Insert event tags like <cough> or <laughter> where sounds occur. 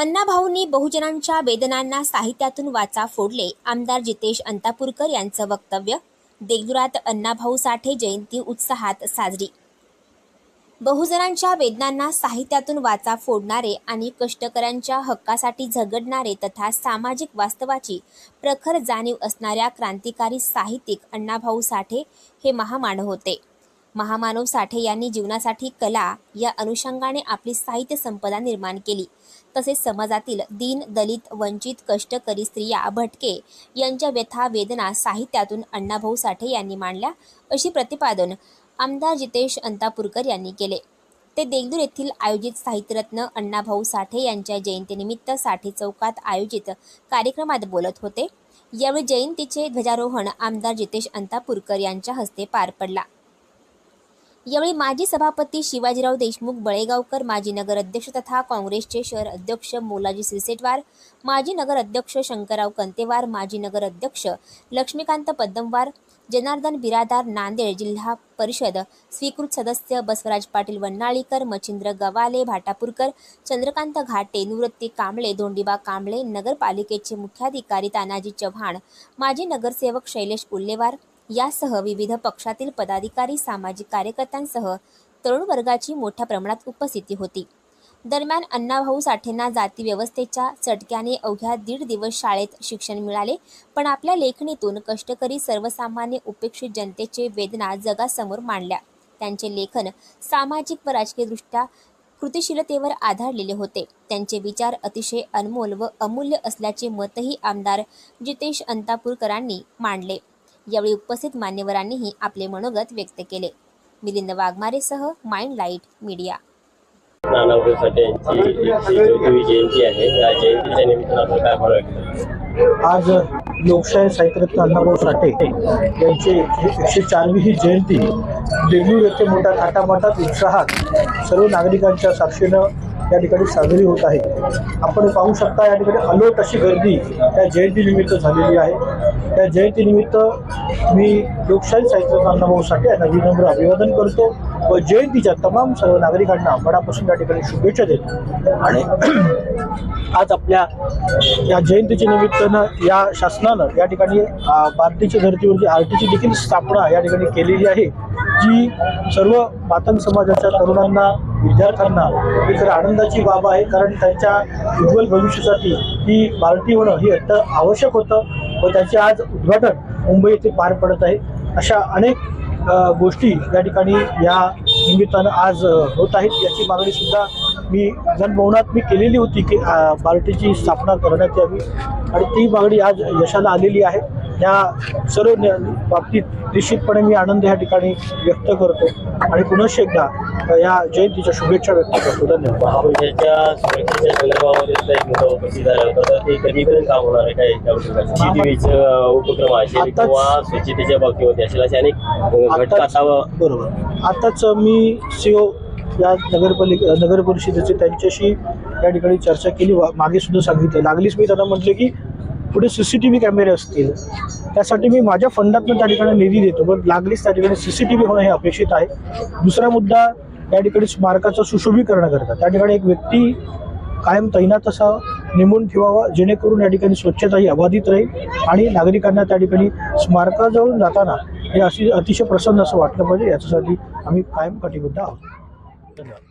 अण्णाभाऊंनी बहुजनांच्या वेदनांना साहित्यातून वाचा फोडले. आमदार जितेश अंतापूरकर यांचं वक्तव्य देगदुरात अण्णाभाऊ साठे जयंती उत्साहात साजरी. बहुजनांच्या वेदनांना साहित्यातून वाचा फोडणारे आणि कष्टकऱ्यांच्या हक्कासाठी झगडणारे तथा सामाजिक वास्तवाची प्रखर जाणीव असणाऱ्या क्रांतिकारी साहित्यिक अण्णाभाऊ साठे हे महामानव होते. महामानव साठे यांनी जीवनासाठी कला या अनुषंगाने आपली साहित्य संपदा निर्माण केली. तसेच समाजातील दीन दलित वंचित कष्टकरी स्त्रिया भटके यांच्या व्यथा वेदना साहित्यातून अण्णाभाऊ साठे यांनी मांडल्या अशी प्रतिपादन आमदार जितेश अंतापूरकर यांनी केले. ते देगदूर येथील आयोजित साहित्यरत्न अण्णाभाऊ साठे यांच्या जयंतीनिमित्त साठे चौकात आयोजित कार्यक्रमात बोलत होते. यावेळी जयंतीचे ध्वजारोहण आमदार जितेश अंतापूरकर यांच्या हस्ते पार पडला. यावेळी माजी सभापती शिवाजीराव देशमुख बळेगावकर माजी नगर अध्यक्ष तथा काँग्रेसचे शहर अध्यक्ष मोलाजी सिरसेटवार माजी नगर अध्यक्ष शंकरराव कंतेवार माजी नगर अध्यक्ष लक्ष्मीकांत पद्मवार जनार्दन बिरादार नांदेड जिल्हा परिषद स्वीकृत सदस्य बसवराज पाटील वन्नाळीकर मच्छिंद्र गवाले भाटापूरकर चंद्रकांत घाटे निवृत्ती कांबळे धोंडीबा कांबळे नगरपालिकेचे मुख्याधिकारी तानाजी चव्हाण माजी नगरसेवक शैलेश उल्लेवार यासह विविध पक्षातील पदाधिकारी सामाजिक कार्यकर्त्यांसह तरुण वर्गाची मोठ्या प्रमाणात उपस्थिती होती. दरम्यान अण्णाभाऊ साठेंना जाती व्यवस्थेच्या चटक्याने अवघ्या दीड दिवस शाळेत शिक्षण मिळाले पण आपल्या लेखणीतून कष्टकरी सर्वसामान्य उपेक्षित जनतेचे वेदना जगासमोर मांडल्या. त्यांचे लेखन सामाजिक व राजकीयदृष्ट्या कृतिशीलतेवर आधारलेले होते. त्यांचे विचार अतिशय अनमोल व अमूल्य असल्याचे मतही आमदार जितेश अंतापूरकरांनी मांडले. यावेळी उपस्थित मान्यवरांनीही आपले मनोगत व्यक्त केले. Milind वाघमारेसह mind light media. Nanabhau Sathe यांची एकशे चौथीवी जयंती आहे. या जयंतीच्या निमित्तानं आपण काय मला वाटतं आज लोकशाही साहित्यरत्न अण्णाभाऊ साठे यांची एकशे चारवी ही जयंती देगलूर येथे मोठ्या थाटामाटात उत्साहात सर्व नागरिकांच्या साक्षीनं या ठिकाणी साजरी होत आहे. आपण पाहू शकता या ठिकाणी अलोट अशी गर्दी या जयंतीनिमित्त झालेली आहे. त्या जयंतीनिमित्त मी लोकशाही साहित्य अण्णाभाऊ साठे यांना विनम्र अभिवादन करतो व जयंतीच्या तमाम सर्व नागरिकांना मनापासून या ठिकाणी शुभेच्छा देतो. आणि <clears throat> आज आपल्या या जयंतीच्या निमित्तानं या शासनानं या ठिकाणी अ, भारतीच्या धर्तीवरती आर टीची देखील स्थापना या ठिकाणी केलेली आहे जी सर्व मातंग समाजाच्या तरुणांना विद्यार्थ्यांना ही खरं आनंदाची बाब आहे कारण त्यांच्या उज्ज्वल भविष्यासाठी ही भारतीय होणं ही अत्यंत आवश्यक होतं. व त्याचे आज उद्घाटन मुंबई येथे पार पडत आहे. अशा अनेक गोष्टी या ठिकाणी या निमित्तानं आज होत आहेत. याची मागणी सुद्धा मी जनभवनात मी केलेली होती की पार्टीची स्थापना करण्यात यावी. आणि ती मागणी आज यशाला आलेली आहे. या सर्व बाबतीत निश्चितपणे मी आनंद या ठिकाणी व्यक्त करतो. आणि पुनश्च एकदा या जयंतीच्या शुभेच्छा व्यक्त करतो. धन्यवाद. सुरक्षेच्या संदर्भामध्ये सुद्धा एक मुद्दा उपस्थित झाला होता तर ते कधीपर्यंत काम होणार आहे. काय त्या सीसीटीव्हीचं उपक्रम असेल आताच- किंवा स्वच्छतेच्या बाबतीमध्ये असेल असे अनेक घटक आताच- आता बरोबर. आताच मी सीओ या नगरपालिका नगर परिषदेचे त्यांच्याशी या ठिकाणी चर्चा केली. वा- मागे सुद्धा सांगितलं. लागलीच मी त्यांना म्हटलं की पुढे सी सी टी व्ही कॅमेरे असतील. त्यासाठी मी माझ्या फंडातनं त्या ठिकाणी निधी देतो. पण लागलीच त्या ठिकाणी सी सी टी व्ही होणं हे अपेक्षित आहे. दुसरा मुद्दा या ठिकाणी स्मारकाचं सुशोभीकरण करतात. त्या ठिकाणी एक व्यक्ती कायम तैनात असा नेमून ठेवावा जेणेकरून या ठिकाणी स्वच्छता ही अबाधित राहील आणि नागरिकांना त्या ठिकाणी स्मारकाजवळून जाताना हे अशी अतिशय प्रसन्न असं वाटलं पाहिजे. याच्यासाठी आम्ही कायम कटिबद्ध आहोत. धन्यवाद.